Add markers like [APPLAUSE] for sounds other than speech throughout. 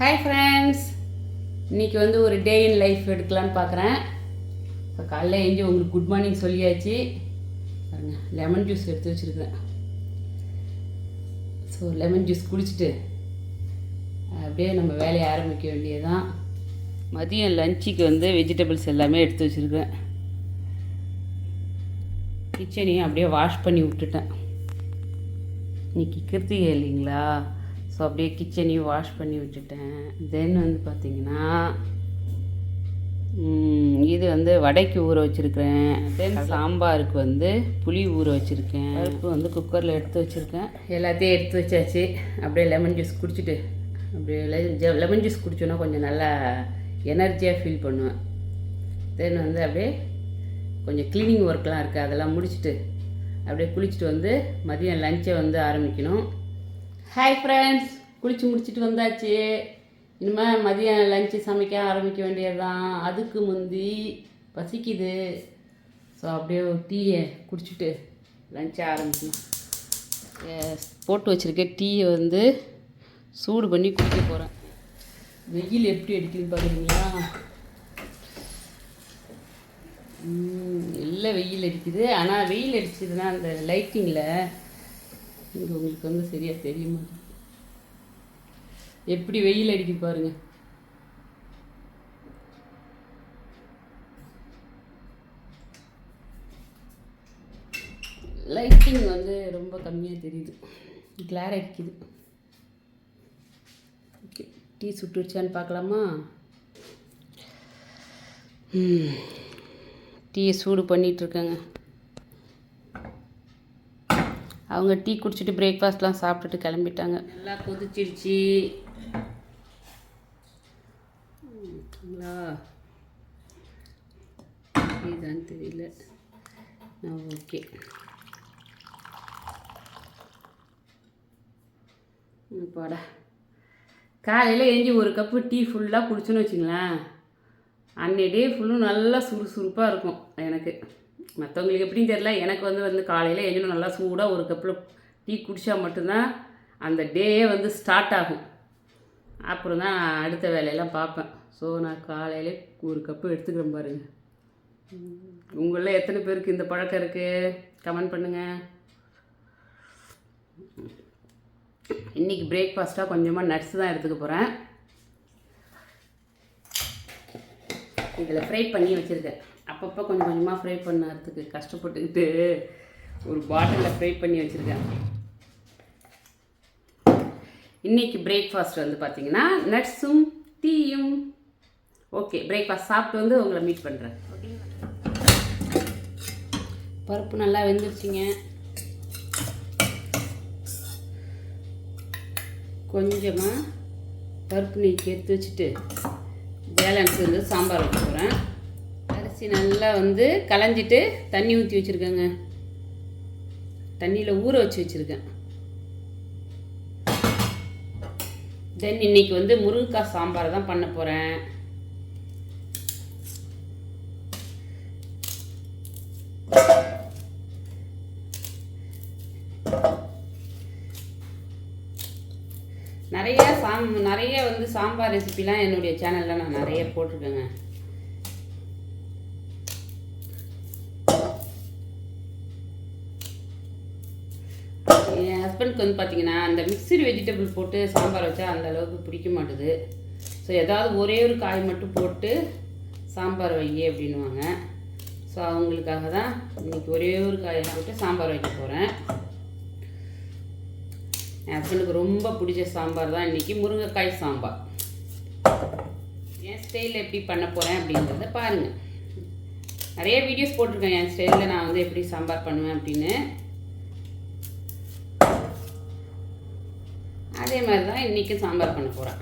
Hi friends இன்னைக்கு வந்து ஒரு டே இன் லைஃப் எடுக்கலான்னு பார்க்குறேன் இப்போ காலைல எழுஞ்சி உங்களுக்கு குட் மார்னிங் சொல்லியாச்சு. பாருங்க லெமன் ஜூஸ் எடுத்து வச்சுருக்கிறேன். ஸோ லெமன் ஜூஸ் குடிச்சிட்டு அப்படியே நம்ம வேலையை ஆரம்பிக்க வேண்டியதுதான். மதியம் லஞ்சுக்கு வந்து வெஜிடபிள்ஸ் எல்லாமே எடுத்து வச்சுருக்கேன் கிச்சனையும் அப்படியே வாஷ் பண்ணி விட்டுட்டேன். இன்னைக்கு கிருத்திகை இல்லைங்களா? ஸோ அப்படியே கிச்சனையும் வாஷ் பண்ணி விட்டுட்டேன். தென் வந்து பார்த்தீங்கன்னா இது வந்து வடைக்கு ஊற வச்சுருக்கிறேன். தென் சாம்பாருக்கு வந்து புளி ஊற வச்சுருக்கேன். பருப்பு வந்து குக்கரில் எடுத்து வச்சுருக்கேன். எல்லாத்தையும் எடுத்து வச்சாச்சு. அப்படியே லெமன் ஜூஸ் குடிச்சிட்டு அப்படியே லெமன் ஜூஸ் குடிச்சோன்னா கொஞ்சம் நல்லா எனர்ஜியாக ஃபீல் பண்ணுவேன். தென் வந்து அப்படியே கொஞ்சம் க்ளீனிங் ஒர்க்லாம் இருக்குது அதெல்லாம் முடிச்சுட்டு அப்படியே குளிச்சுட்டு வந்து மதியம் லஞ்சை வந்து ஆரம்பிக்கணும். ஹாய் ஃப்ரெண்ட்ஸ் குளிச்சு முடிச்சுட்டு வந்தாச்சு. இனிமேல் மதியம் லஞ்சு சமைக்க ஆரம்பிக்க வேண்டியதுதான். அதுக்கு முந்தி பசிக்குது. ஸோ அப்படியே ஒரு டீயை குடிச்சிட்டு லஞ்சை ஆரம்பிக்கணும். போட்டு வச்சுருக்க டீயை வந்து சூடு பண்ணி குடிக்க போகிறேன் வெயில் எப்படி அடிக்குதுன்னு பார்க்குறீங்களா இல்லை வெயில் அடிக்குது. ஆனால் வெயில் அடிச்சதுன்னா அந்த லைட்டிங்கில் இங்கே உங்களுக்கு வந்து சரியாக தெரியுமா? எப்படி வெயில் அடிக்க பாருங்க. லைட்டிங் வந்து ரொம்ப கம்மியாக தெரியுது. கிளார் அடிக்குது. ஓகே டீ சுட்டுருச்சான்னு பார்க்கலாமா? டீயை சூடு பண்ணிகிட்ருக்கேங்க அவங்க டீ குடிச்சிட்டு பிரேக்ஃபாஸ்ட்லாம் சாப்பிட்டுட்டு கிளம்பிட்டாங்க. நல்லா கொதிச்சிருச்சு. இதுதான் தெரியல. ஓகே. பாடா. காலையில் எழுஞ்சி ஒரு கப்பு டீ ஃபுல்லாக குடிச்சோன்னு வச்சுங்களேன். அன்னை டே ஃபுல்லும் நல்லா சுறுசுறுப்பாக இருக்கும் எனக்கு. மற்றவங்களுக்கு எப்படின்னு தெரியல. எனக்கு வந்து வந்து காலையில் எழுந்தணும் நல்லா சூடாக ஒரு கப்பில் டீ குடித்தா மட்டும்தான் அந்த டேயே வந்து ஸ்டார்ட் ஆகும். அப்புறம் தான் அடுத்த வேலையெல்லாம் பார்ப்பேன். ஸோ நான் காலையிலே ஒரு கப்பு எடுத்துக்கிறேன் பாருங்க. உங்களில் எத்தனை பேருக்கு இந்த பழக்கம் இருக்குது கமெண்ட் பண்ணுங்கள் இன்றைக்கி பிரேக்ஃபாஸ்ட்டாக கொஞ்சமாக நட்ஸ் தான் எடுத்துக்க போகிறேன் இதில் ஃப்ரை பண்ணி வச்சுருக்கேன். அப்பப்போ கொஞ்சம் கொஞ்சமாக ஃப்ரை பண்ணுறதுக்கு கஷ்டப்பட்டுக்கிட்டு ஒரு பாட்டிலில் ஃப்ரை பண்ணி வச்சுருக்கேன். இன்னைக்கு பிரேக்ஃபாஸ்ட் வந்து பார்த்தீங்கன்னா நட்ஸும் டீயும் ஓகே பிரேக்ஃபாஸ்ட் சாப்பிட்டு வந்து உங்களை மீட் பண்ணுறேன் பருப்பு நல்லா வெந்துருச்சுங்க. கொஞ்சமாக பருப்பு நீக்கி எடுத்து வச்சுட்டு பேலன்ஸ் வந்து சாம்பார் வைக்க போகிறேன் அரிசி நல்லா வந்து களைஞ்சிட்டு தண்ணி ஊற்றி வச்சுருக்கேங்க. தண்ணியில் ஊற வச்சு வச்சுருக்கேன். தென் இன்னைக்கு வந்து முருங்கைக்காய் சாம்பார் தான் பண்ண போகிறேன் நிறைய சாம் நிறைய வந்து சாம்பார் ரெசிபிலாம் என்னுடைய சேனலில் நான் நிறைய போட்டிருக்கேங்க என் ஹஸ்பண்ட்க்கு வந்து பார்த்தீங்கன்னா அந்த மிக்சடு வெஜிடபிள் போட்டு சாம்பார் வச்சா அந்த அளவுக்கு பிடிக்க மாட்டுது. ஸோ ஏதாவது ஒரே ஒரு காய் மட்டும் போட்டு சாம்பார் வை அப்படின்வாங்க ஸோ அவங்களுக்காக தான் இன்னைக்கு ஒரே ஒரு காயை போட்டு சாம்பார் வைக்க போகிறேன் என் ஹஸ்பண்டுக்கு ரொம்ப பிடிச்ச சாம்பார் தான் இன்றைக்கி முருங்கைக்காய் சாம்பார். என் ஸ்டைலில் எப்படி பண்ண போகிறேன் அப்படின்றத பாருங்கள் நிறைய வீடியோஸ் போட்டிருக்கேன். என் ஸ்டைலில் நான் வந்து எப்படி சாம்பார் பண்ணுவேன் அப்படின்னு. அதே மாதிரி தான் இன்றைக்கும் சாம்பார் பண்ண போகிறேன்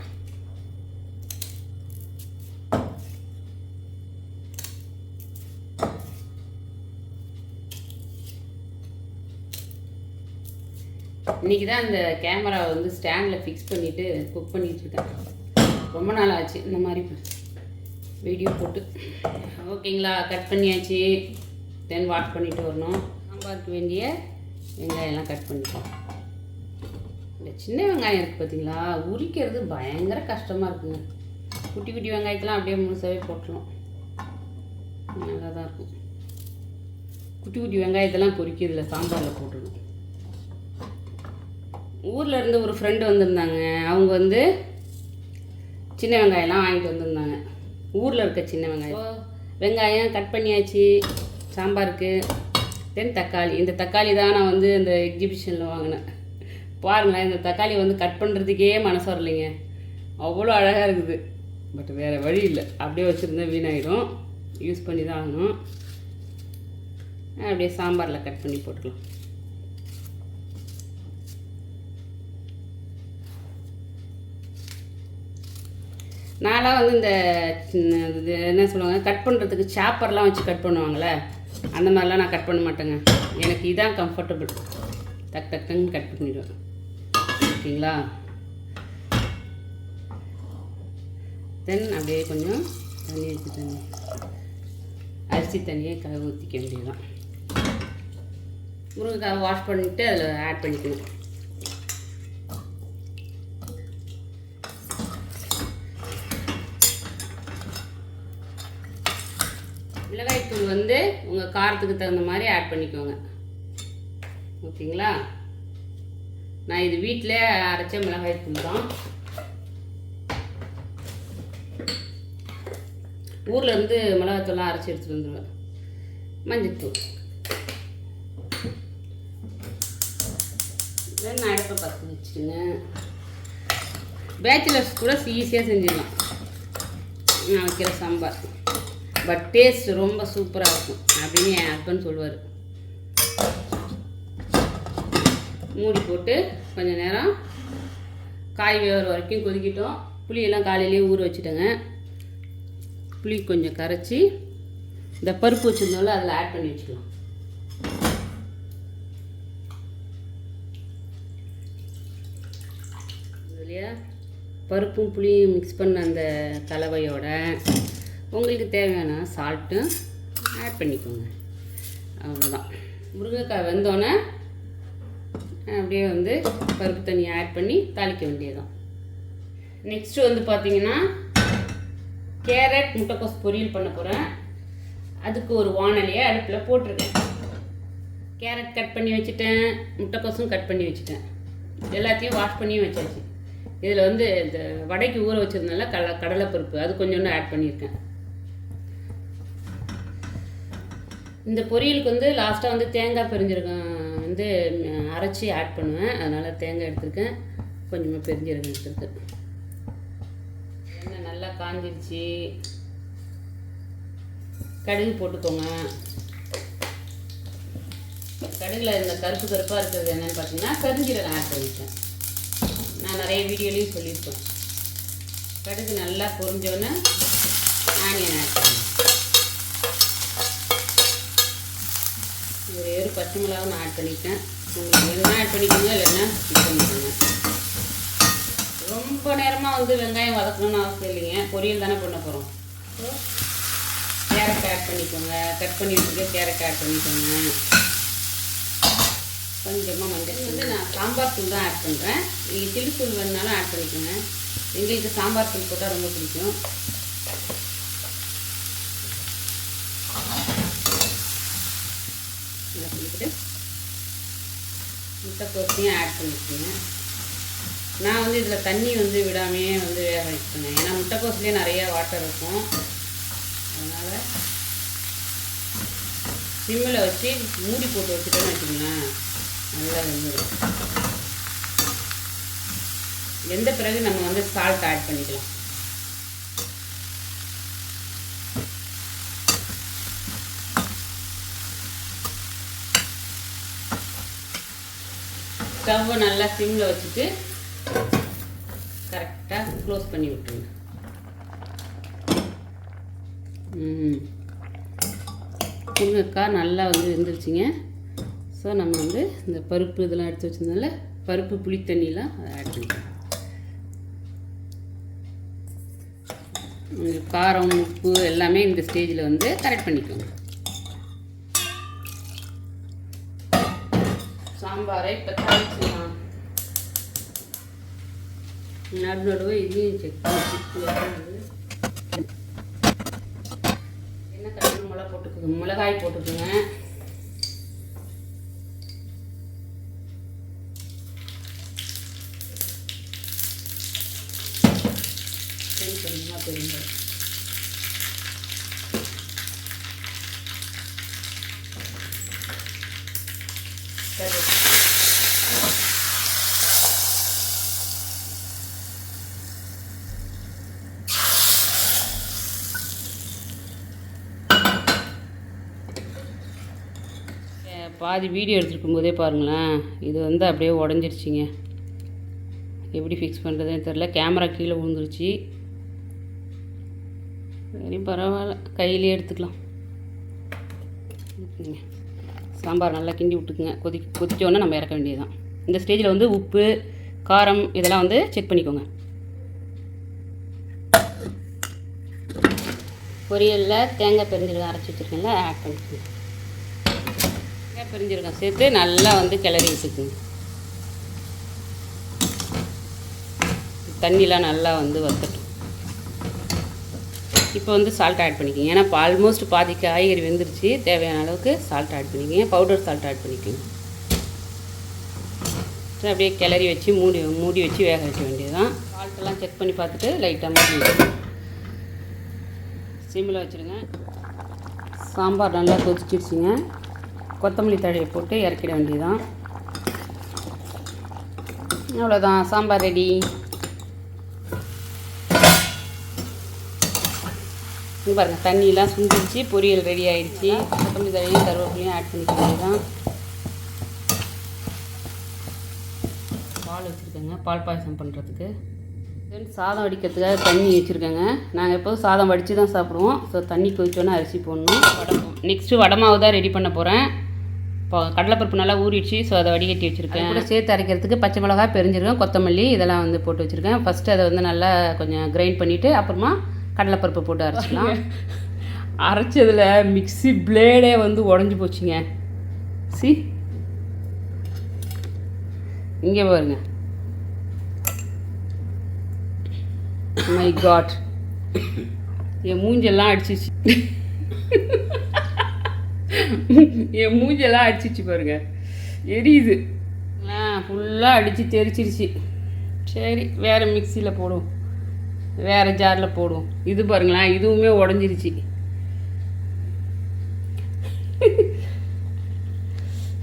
இன்றைக்கி தான் அந்த கேமரா வந்து ஸ்டாண்டில் ஃபிக்ஸ் பண்ணிவிட்டு குக் பண்ணிகிட்ருக்கேன் இருக்கேன். ரொம்ப நாள் ஆச்சு இந்த மாதிரி வீடியோ போட்டு. ஓகேங்களா? கட் பண்ணியாச்சு. தென் வாஷ் பண்ணிட்டு வரணும். சாம்பாருக்கு வேண்டிய வெங்காயம்லாம் கட் பண்ணிட்டோம். சின்ன வெங்காயம் இருக்குது பார்த்தீங்களா உரிக்கிறது பயங்கர கஷ்டமாக இருக்குங்க குட்டி குட்டி வெங்காயத்தெலாம் அப்படியே முழுசாவே போட்டுடலாம் நல்லா தான் இருக்கும். குட்டி குட்டி வெங்காயத்தெல்லாம் பொரிக்கிறதுல சாம்பாரில் போட்டுடணும் ஊரில் இருந்து ஒரு ஃப்ரெண்டு வந்திருந்தாங்க. அவங்க வந்து சின்ன வெங்காயம்லாம் வாங்கிட்டு வந்திருந்தாங்க. ஊரில் இருக்க சின்ன வெங்காயம். வெங்காயம் கட் பண்ணியாச்சு. சாம்பாருக்கு. தென் தக்காளி. இந்த தக்காளி தான் நான் வந்து இந்த எக்ஸிபிஷனில் வாங்கினேன். பாருங்களேன் இந்த தக்காளி வந்து கட் பண்ணுறதுக்கே மனசு வரலைங்க. அவ்வளோ அழகாக இருக்குது. பட் வேறு வழி இல்லை. அப்படியே வச்சுருந்தா வீணாயிடும். யூஸ் பண்ணி தான் ஆகணும். அப்படியே சாம்பாரில் கட் பண்ணி போட்டுக்கலாம். நான்லாம் வந்து இந்த இது என்ன சொல்லுவாங்க கட் பண்ணுறதுக்கு சாப்பர்லாம் வச்சு கட் பண்ணுவாங்கள்ல அந்த மாதிரிலாம் நான் கட் பண்ண மாட்டேங்க. எனக்கு இதான் கம்ஃபர்டபுள் டக் டக் டக்குன்னு கட் பண்ணிடுவேன். ஓகேங்களா? தென் அப்படியே கொஞ்சம் தண்ணி ஊற்றி தண்ணி. அரிசி தண்ணியை க ஊற்றிக்க வேண்டியதுதான். முருங்கைக்காய் வாஷ் பண்ணிவிட்டு அதில் ஆட் பண்ணிக்கணும். மிளகாய்த்தூள் வந்து உங்கள் காரத்துக்கு தகுந்த மாதிரி ஆட் பண்ணிக்கோங்க. ஓகேங்களா? நான் இது வீட்டிலே அரைச்ச மிளகாய்த்தூள் தான் ஊரில் இருந்து மிளகாத்தூள்லாம் அரைச்சி எடுத்துகிட்டு வந்துடுவேன் மஞ்சத்தூள். நான் அடுப்பை பற்ற வச்சுக்கோங்க பேச்சுலர்ஸ் கூட ஈஸியாக செஞ்சிடலாம். நான் வைக்கிற சாம்பார். பட் டேஸ்ட் ரொம்ப சூப்பராக இருக்கும். அப்படின்னு என் ஹஸ்பண்ட் சொல்லுவார். மூடி போட்டு கொஞ்சம் நேரம் காய் வேகிற வரைக்கும் கொதிக்கிட்டோம். புளியெல்லாம் காலையிலேயே ஊற வச்சுட்டேங்க. புளி கொஞ்சம் கரைச்சி இந்த பருப்பு வச்சுருந்தோம்ல அதில் ஆட் பண்ணி வச்சுக்கலாம். இல்லையா? பருப்பும் புளியும் மிக்ஸ் பண்ண அந்த கலவையோட உங்களுக்கு தேவையான சால்ட்டும் ஆட் பண்ணிக்கோங்க. அவ்வளோதான் முருங்கைக்காய் வெந்தோடனே அப்படியே வந்து பருப்பு தண்ணி ஆட் பண்ணி தாளிக்க வேண்டியதுதான். நெக்ஸ்ட்டு வந்து பார்த்தீங்கன்னா கேரட் முட்டைக்கோஸ் பொரியல் பண்ண போகிறேன் அதுக்கு ஒரு வானலையை அடுப்பில் போட்டிருக்கேன். கேரட் கட் பண்ணி வச்சுட்டேன் முட்டைக்கோஸும் கட் பண்ணி வச்சுட்டேன். எல்லாத்தையும் வாஷ் பண்ணியும் வச்சாச்சு. இதில் வந்து இந்த வடைக்கு ஊற வச்சிருந்தால கடலை கடலைப்பருப்பு அது கொஞ்சோண்டு ஆட் பண்ணியிருக்கேன். இந்த பொரியலுக்கு வந்து லாஸ்ட்டாக வந்து தேங்காய் பிரிஞ்சிருக்கேன். வந்து அரைச்சி ஆட் பண்ணுவேன். அதனால் தேங்காய் எடுத்திருக்கேன். கொஞ்சமாக பெருஞ்சீரகம் எடுத்துருக்கு எண்ணெய் நல்லா காஞ்சிருச்சு. கடுகு போட்டுக்கோங்க. கடுகில் இந்த கருப்பு கருப்பாக இருக்கிறது என்னென்னு பார்த்தீங்கன்னா கருஞ்சீரகம் ஆட் பண்ணிட்டேன். நான் நிறைய வீடியோலையும் சொல்லியிருக்கேன். கடுகு நல்லா பொரிஞ்சோன்னே ஆனியன் ஆட் பண்ணுவேன். ஒரே ஒரு பச்சை மிளகாவும் நான் ஆட் பண்ணிட்டேன். உங்களுக்கு வேணும்னா ஆட் பண்ணிக்கோங்க இல்லைன்னா ஸ்கிப் பண்ணிக்கோங்க. ரொம்ப நேரமாக வந்து வெங்காயம் வதக்கணும்னு அவசியம் இல்லைங்க. பொரியல் தானே பண்ண போகிறோம் கேரட் ஆட் பண்ணிக்கோங்க. கட் பண்ணி வச்சுக்க கேரட் ஆட் பண்ணிக்கோங்க. கொஞ்சமாக மஞ்சள் வந்து நான் சாம்பார் தூள் தான் ஆட் பண்ணுறேன் நீங்கள் சில்லி தூள் வேணுனாலும் ஆட் பண்ணிக்கோங்க. எங்களுக்கு சாம்பார் தூள் போட்டால் ரொம்ப பிடிக்கும் நல்லா பண்ணிக்கிட்டு முட்டைக்கோசையும் ஆட் பண்ணிக்கோங்க. நான் வந்து இதில் தண்ணி வந்து விடாமையே வந்து வேக வைக்கணும் ஏன்னா முட்டைக்கோஸ்லேயே நிறையா வாட்டர் இருக்கும். அதனால் சிம்மில் வச்சு மூடி போட்டு வச்சுட்டோன்னு வச்சுக்கோங்களேன். நல்லா வெந்துடும். வெந்த பிறகு நம்ம வந்து சால்ட் ஆட் பண்ணிக்கலாம். ஸ்டவ்வை நல்லா சிம்மில் வச்சுட்டு கரெக்டாக க்ளோஸ் பண்ணி விட்டுருங்க. முருங்கைக்காய் நல்லா வந்து வெந்துருச்சுங்க. ஸோ நம்ம வந்து இந்த பருப்பு இதெல்லாம் எடுத்து வச்சதுனால பருப்பு புளி தண்ணிலாம் அதை ஆட் பண்ணிக்கலாம். காரம் உப்பு எல்லாமே இந்த ஸ்டேஜில் வந்து கரெக்ட் பண்ணிக்கோங்க. சாம்பாரை இப்போ தாளிச்சிடலாம். நடு நடுவே இதையும் செக் பண்ணி என்ன கட்டணும் மிளகா போட்டுக்கோங்க. மிளகாய் போட்டுக்கோங்க. சரி கொஞ்சமாக பெருங்காயம் சரி பாதி வீடியோ எடுத்துருக்கும் போதே பாருங்களேன். இது வந்து அப்படியே உடஞ்சிருச்சிங்க. எப்படி ஃபிக்ஸ் பண்ணுறதுன்னு தெரில கேமரா கீழே விழுந்துருச்சு. சரி பரவாயில்ல. கையிலே எடுத்துக்கலாம். சாம்பார் நல்லா கிண்டி விட்டுக்குங்க. கொதி கொதிச்சோன்னே நம்ம இறக்க வேண்டியதுதான். இந்த ஸ்டேஜில் வந்து உப்பு காரம் இதெல்லாம் வந்து செக் பண்ணிக்கோங்க. பொரியலில் தேங்காய் பெருஞ்சீரகம் அரைச்சி வச்சுருக்கேன்ல ஆட் பண்ணிக்கோங்க. தேங்காய் பெருஞ்சீரகம் சேர்த்து நல்லா வந்து கிளறி விட்டுக்குங்க தண்ணிலாம் நல்லா வந்து வத்தட்டும். இப்போ வந்து சால்ட் ஆட் பண்ணிக்கோங்க. ஏன்னா இப்போ ஆல்மோஸ்ட் பாதி காய்கறி வெந்துருச்சு. தேவையான அளவுக்கு சால்ட் ஆட் பண்ணிக்கோங்க. பவுடர் சால்ட் ஆட் பண்ணிக்கோங்க. அப்படியே கிளறி வச்சு மூடி மூடி வச்சு வேக வைக்க வேண்டியதுதான். சால்ட்டெல்லாம் செக் பண்ணி பார்த்துட்டு லைட்டாக மூடி சிம்மில் வச்சுருங்க சாம்பார் நல்லா கொதிச்சிடுச்சுங்க கொத்தமல்லி தழையை போட்டு இறக்கிட வேண்டியதுதான். அவ்வளோதான் சாம்பார் ரெடி பாருங்கள் தண்ணியெலாம் சுண்டிடுச்சு பொரியல் ரெடி ஆகிடுச்சி கொத்தமல்லி தழையும் கருவேப்பிலையும் ஆட் பண்ணிக்க வேண்டியதுதான். பால் வச்சுருக்கேங்க பால் பாயசம் பண்ணுறதுக்கு தென் சாதம் வடிக்கிறதுக்காக தண்ணி வச்சுருக்கேங்க. நாங்கள் எப்போதும் சாதம் வடித்து தான் சாப்பிடுவோம். ஸோ தண்ணி கொதிச்சோன்னே அரிசி போடணும். வடம் நெக்ஸ்ட்டு வடமாவு தான் ரெடி பண்ண போகிறேன் இப்போ கடலைப்பருப்பு நல்லா ஊறிடுச்சு ஸோ அதை வடிகட்டி வச்சுருக்கேன். கூட சேர்த்து அரைக்கிறதுக்கு பச்சை மிளகாய் பெருஞ்சிருக்கேன் கொத்தமல்லி இதெல்லாம் வந்து போட்டு வச்சுருக்கேன். ஃபஸ்ட்டு அதை வந்து நல்லா கொஞ்சம் கிரைண்ட் பண்ணிவிட்டு அப்புறமா கடலைப்பருப்பு போட்டு அரைச்சிக்கலாம். [LAUGHS] அரைச்சதில் மிக்ஸி பிளேடே வந்து உடஞ்சி போச்சுங்க. சி. இங்கே பாருங்க. மை காட் என் மூஞ்செல்லாம் அடிச்சிச்சு. [LAUGHS] என் மூஞ்செல்லாம் அடிச்சிச்சு பாருங்க. எரியுது. ஆ ஃபுல்லாக அடித்து தெரிச்சிருச்சு. சரி வேறு மிக்சியில் போடுவோம். வேறு ஜாரில் போடுவோம். இது பாருங்களேன் இதுவுமே உடஞ்சிருச்சு.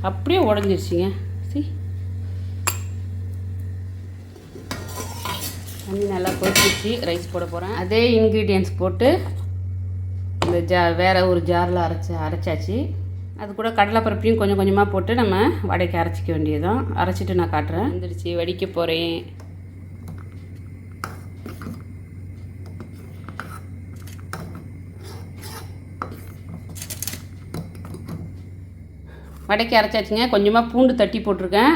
அப்படியே உடஞ்சிருச்சுங்க. சி. தண்ணி நல்லா கொதிச்சிச்சு ரைஸ் போட போகிறேன் அதே இன்க்ரீடியன்ஸ் போட்டு இந்த ஜா வேறு ஒரு ஜாரில் அரைச்சி அரைச்சாச்சு. அது கூட கடலைப்பருப்பையும் கொஞ்சம் கொஞ்சமாக போட்டு நம்ம வடைக்கு அரைச்சிக்க வேண்டியதுதான். அரைச்சிட்டு நான் காட்டுறேன். வந்துடுச்சு வடிக்க போகிறேன் வடைக்கு அரைச்சாச்சுங்க. கொஞ்சமாக பூண்டு தட்டி போட்டிருக்கேன்.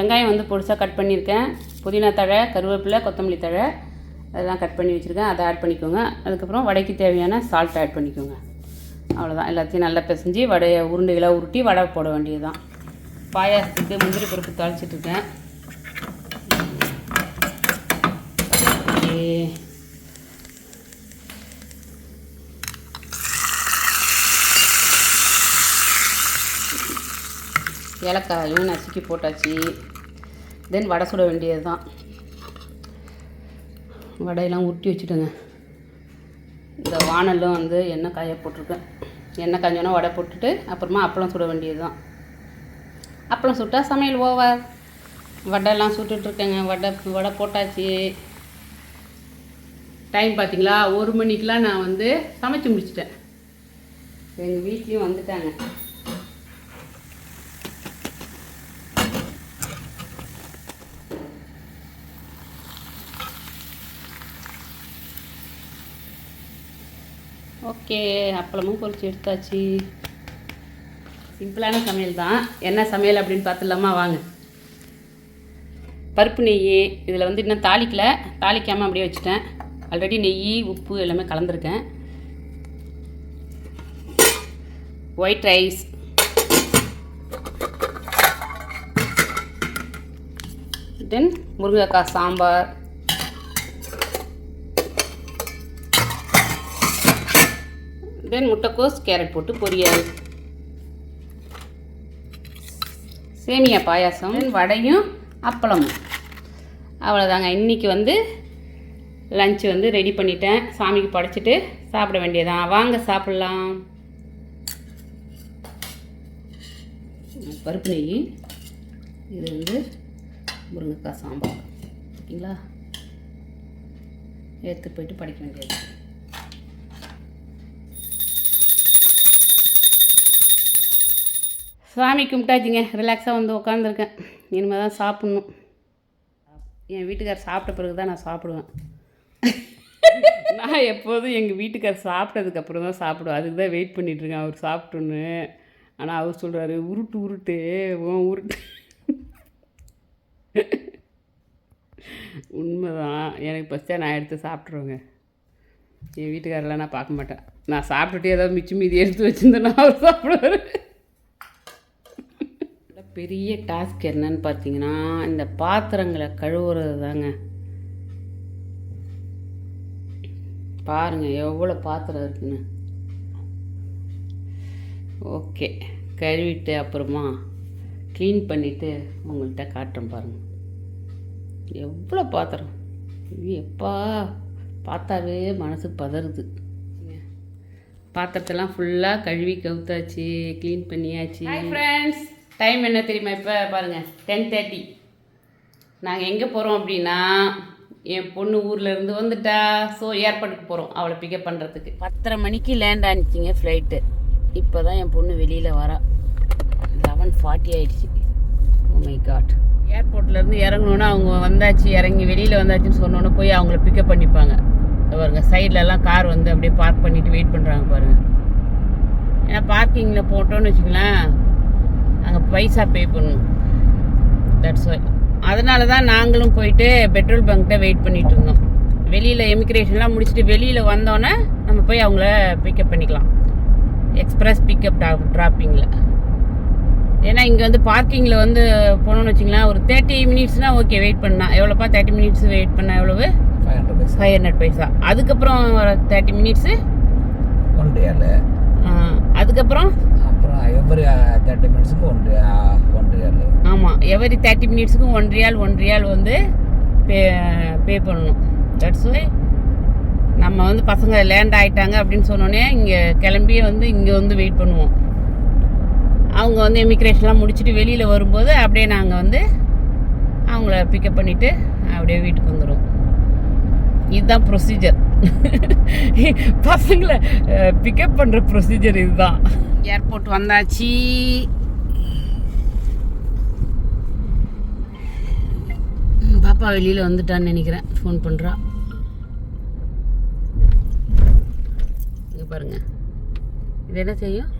வெங்காயம் வந்து பொடிசாக கட் பண்ணியிருக்கேன். புதினா தழை கருவேப்பிலை கொத்தமல்லி தழை. அதெல்லாம் கட் பண்ணி வச்சுருக்கேன். அதை ஆட் பண்ணிக்கோங்க. அதுக்கப்புறம் வடைக்கு தேவையான சால்ட் ஆட் பண்ணிக்கோங்க. அவ்வளோதான் எல்லாத்தையும் நல்லா பிசைஞ்சு வடையை உருண்டைகளாக உருட்டி வடை போட வேண்டியது தான் பாயாசத்துக்கு முந்திரி பருப்பு தாளிச்சிட்ருக்கேன் ஏலக்காயும் நசுக்கி போட்டாச்சு. தென் வடை சுட வேண்டியது தான் வடையெல்லாம் உருட்டி வச்சுட்டேங்க. இந்த வானலும் வந்து எண்ணெய் காய போட்டிருக்கேன். எண்ணெய் காஞ்சோன்னா வடை போட்டுட்டு அப்புறமா அப்பளம் சுட வேண்டியது தான் அப்பளம் சுட்டா சமையல் ஓவர் வடையெல்லாம் சுட்டுட்ருக்கேங்க வடை வடை போட்டாச்சு. டைம் பார்த்தீங்களா ஒரு மணிக்கெலாம் நான் வந்து சமைச்சு முடிச்சிட்டேன். எங்கள் வீட்லேயும் வந்துட்டாங்க. ஓகே அப்பளமும் பொறிச்சு எடுத்தாச்சு. சிம்பிளான சமையல் தான். என்ன சமையல் அப்படின்னு பார்த்துடலாமா? வாங்க. பருப்பு நெய் இதில் வந்து இன்னும் தாளிக்கல. தாளிக்காமல் அப்படியே வச்சுட்டேன். ஆல்ரெடி நெய் உப்பு எல்லாமே கலந்துருக்கேன். ஒயிட் ரைஸ் தென் முருங்கைக்காய் சாம்பார். தென் முட்டைக்கோஸ் கேரட் போட்டு பொரியல். சேமியா பாயாசம் வடையும் அப்பளமும். அவ்வளோதாங்க இன்றைக்கி வந்து லஞ்ச் வந்து ரெடி பண்ணிட்டேன். சாமிக்கு படைச்சிட்டு சாப்பிட வேண்டியதான் வாங்க சாப்பிட்லாம். பருப்பு நெய் இது வந்து முருங்கைக்காய் சாம்பார். ஓகேங்களா எடுத்து போயிட்டு படிக்க வேண்டியது சாமி கும்பிட்டாச்சுங்க. ரிலாக்ஸாக வந்து உட்காந்துருக்கேன் இனிமேல் தான் சாப்பிட்ணும். என் வீட்டுக்கார் சாப்பிட்ட பிறகு தான் நான் சாப்பிடுவேன். நான் எப்போதும் எங்கள் வீட்டுக்கார் சாப்பிட்டதுக்கப்புறம் தான் சாப்பிடுவேன். அதுக்கு தான் வெயிட் பண்ணிகிட்ருக்கேன் அவர் சாப்பிட்டுன்னு. ஆனால் அவர் சொல்கிறாரு உருட்டு உருட்டு. உன் உருட்டு. உண்மைதான். எனக்கு ஃபஸ்ட்டே நான் எடுத்து சாப்பிட்ருவேங்க என் வீட்டுக்காரெல்லாம் நான் பார்க்க மாட்டேன். நான் சாப்பிட்டுட்டு ஏதாவது மிச்சம் மீதி எடுத்து வச்சுருந்தேன்னா அவர் சாப்பிடுவார். பெரிய டாஸ்க் என்னன்னு பார்த்தீங்கன்னா இந்த பாத்திரங்களை கழுவுறது தாங்க பாருங்கள் எவ்வளோ பாத்திரம் இருக்குன்னு. ஓகே கழுவிட்டு அப்புறமா க்ளீன் பண்ணிவிட்டு உங்கள்கிட்ட காட்டுறேன் பாருங்கள் எவ்வளோ பாத்திரம்? ஐயோ, எப்பா பார்த்தாவே மனசு பதறுது. பாத்திரத்தெல்லாம் ஃபுல்லாக கழுவி கவுத்தாச்சு க்ளீன் பண்ணியாச்சு. ஃப்ரெண்ட்ஸ் டைம் என்ன தெரியுமா இப்போ? பாருங்கள் டென் தேர்ட்டி நாங்கள் எங்கே போகிறோம் அப்படின்னா என் பொண்ணு ஊர்லேருந்து வந்துட்டா. ஸோ ஏர்போர்ட்டுக்கு போகிறோம் அவளை பிக்கப் பண்ணுறதுக்கு பத்தரை மணிக்கு லேண்ட் ஆனிச்சிங்க ஃப்ளைட்டு இப்போ தான் என் பொண்ணு வெளியில் வரா. லெவன் ஃபார்ட்டி ஆயிடுச்சு. Oh மை காட் ஏர்போர்ட்லேருந்து இறங்கணுன்னா அவங்க வந்தாச்சு இறங்கி வெளியில் வந்தாச்சுன்னு சொன்னோன்னே போய் அவங்கள பிக்கப் பண்ணிப்பாங்க. பாருங்க சைட்லலாம் கார் வந்து அப்படியே பார்க் பண்ணிவிட்டு வெயிட் பண்ணுறாங்க பாருங்கள் ஏன்னா பார்க்கிங்கில் போட்டோன்னு வச்சுங்களேன் அங்கே பைசா பே பண்ணணும். தட்ஸ் ஒய் அதனால தான் நாங்களும் போயிட்டு பெட்ரோல் பங்க்கிட்ட வெயிட் பண்ணிட்டு இருந்தோம். வெளியில் எமிக்ரேஷன்லாம் முடிச்சுட்டு வெளியில் வந்தோன்னே நம்ம போய் அவங்கள பிக்கப் பண்ணிக்கலாம். எக்ஸ்பிரஸ் பிக்கப் ட்ராப்பிங்கில் ஏன்னா இங்கே வந்து பார்க்கிங்கில் வந்து போனோம்னு வச்சிங்களேன் ஒரு தேர்ட்டி மினிட்ஸ்னால் ஓகே வெயிட் பண்ணா எவ்வளோப்பா தேர்ட்டி மினிட்ஸ் வெயிட் பண்ணால் எவ்வளவு? ஃபைவ் ஹண்ட்ரட் பைசா அதுக்கப்புறம் தேர்ட்டி மினிட்ஸு ஒன் ரியல் அதுக்கப்புறம்? எவ்வரி தேர்ட்டி மினிட்ஸுக்கு ஒன் ஒன் ஆமாம் எவரி தேர்ட்டி மினிட்ஸுக்கும் ஒன் ரியால் ஒன் ரியால் வந்து பே பே பண்ணணும். தட்ஸ் வை நம்ம வந்து பசங்க லேண்ட் ஆகிட்டாங்க அப்படின்னு சொன்னோன்னே இங்கே கிளம்பியே வந்து இங்கே வந்து வெயிட் பண்ணுவோம். அவங்க வந்து எமிக்ரேஷன்லாம் முடிச்சுட்டு வெளியில் வரும்போது அப்படியே நாங்கள் வந்து அவங்கள பிக்கப் பண்ணிவிட்டு அப்படியே வீட்டுக்கு வந்துடுவோம் இதுதான் ப்ரொசீஜர் பசங்களை பிக்கப் பண்ணுற ப்ரொசீஜர் இதுதான். ஏர்போர்ட் வந்தாச்சு. பாப்பா வெளியில் வந்துட்டான்னு நினைக்கிறேன். ஃபோன் பண்ணுறா இங்கே பாருங்க. இது என்ன செய்யும்?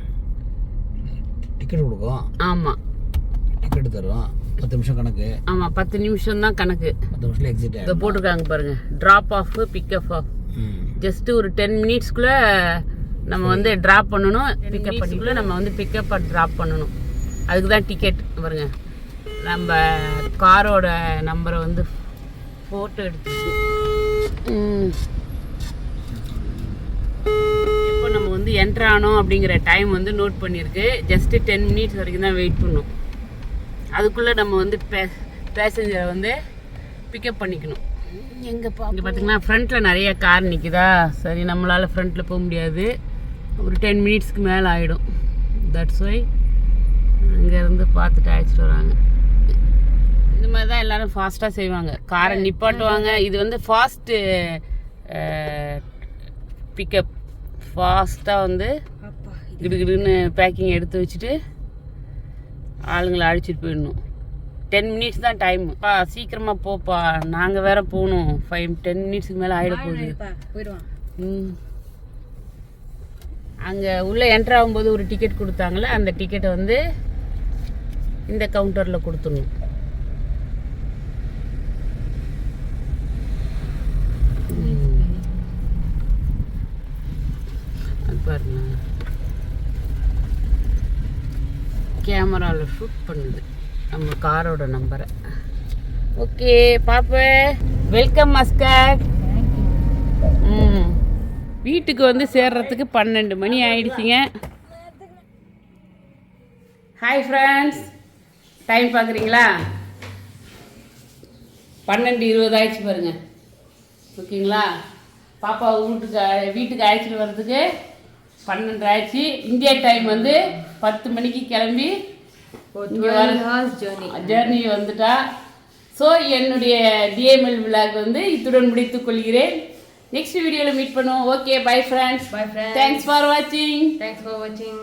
டிக்கெட் கொடுக்கும். ஆமாம் டிக்கெட் தரும். பத்து நிமிஷம் கணக்கு. ஆமாம் பத்து நிமிஷம் தான் கணக்கு. பத்து நிமிஷத்தில் எக்ஸிட் இதை போட்டிருக்காங்க பாருங்க. ட்ராப் ஆஃப் பிக்கப் ஆஃப் ம். ஜஸ்ட் ஒரு டென் மினிட்ஸ்க்குள்ளே நம்ம வந்து ட்ராப் பண்ணணும். பிக்கப் பண்ணிக்குள்ளே நம்ம வந்து பிக்கப் ட்ராப் பண்ணணும். அதுக்கு தான் டிக்கெட் பாருங்க. நம்ம காரோட நம்பரை வந்து ஃபோட்டோ எடுத்து ம். எப்போ நம்ம வந்து என்ட்ரு ஆனோம் அப்படிங்கிற டைம் வந்து நோட் பண்ணியிருக்கு. ஜஸ்ட்டு டென் மினிட்ஸ் வரைக்கும் தான் வெயிட் பண்ணும். அதுக்குள்ளே நம்ம வந்து பே பேசஞ்சரை வந்து பிக்கப் பண்ணிக்கணும். இங்கே பார்த்தீங்கன்னா ஃப்ரண்ட்டில் நிறைய கார் நிற்குதா சரி நம்மளால் ஃப்ரண்ட்டில் போக முடியாது. ஒரு டென் மினிட்ஸ்க்கு மேலே ஆகிடும் தட்ஸ் ஒய் அங்கேருந்து பார்த்துட்டு அழைச்சிட்டு வராங்க. இந்த மாதிரி தான் எல்லாரும் ஃபாஸ்ட்டாக செய்வாங்க. காரை நிப்பாட்டுவாங்க. இது வந்து ஃபாஸ்ட்டு பிக்கப் ஃபாஸ்ட்டாக வந்து கிடுகிடுன்னு பேக்கிங் எடுத்து வச்சுட்டு ஆளுங்களை அழைச்சிட்டு போயிடணும். டென் மினிட்ஸ் தான் டைம் பா சீக்கிரமாக போப்பா. நாங்கள் வேற போகணும். ஃபைவ் டென் மினிட்ஸ்க்கு மேலே ஆகிட போகுது. ம். அங்கே உள்ளே என்ட்ரு ஆகும்போது ஒரு டிக்கெட் கொடுத்தாங்களே அந்த டிக்கெட்டை வந்து இந்த கவுண்டரில் கொடுத்துடணும். பாருங்க. கேமராவில் ஷூட் பண்ணுது. நம்ம காரோட நம்பரை ஓகே பாப்பு. வெல்கம் மஸ்கர் ம். வீட்டுக்கு வந்து சேர்றதுக்கு பன்னெண்டு மணி ஆயிடுச்சுங்க. ஹாய் ஃப்ரெண்ட்ஸ் டைம் பார்க்குறீங்களா பன்னெண்டு இருபது ஆயிடுச்சு பாருங்க. ஓகேங்களா? பாப்பா வீட்டுக்கு வீட்டுக்கு அழைச்சிட்டு வர்றதுக்கு பன்னெண்டு ஆயிடுச்சு. இந்தியா டைம் வந்து பத்து மணிக்கு கிளம்பி ஜேர்னி வந்துட்டா. ஸோ என்னுடைய டிஎம்எல் விழாக் வந்து இத்துடன் முடித்துக் கொள்கிறேன். நெக்ஸ்ட் வீடியோவில் மீட் பண்ணுவோம். Okay bye friends Bye friends. Thanks for வாட்சிங் Thanks for watching.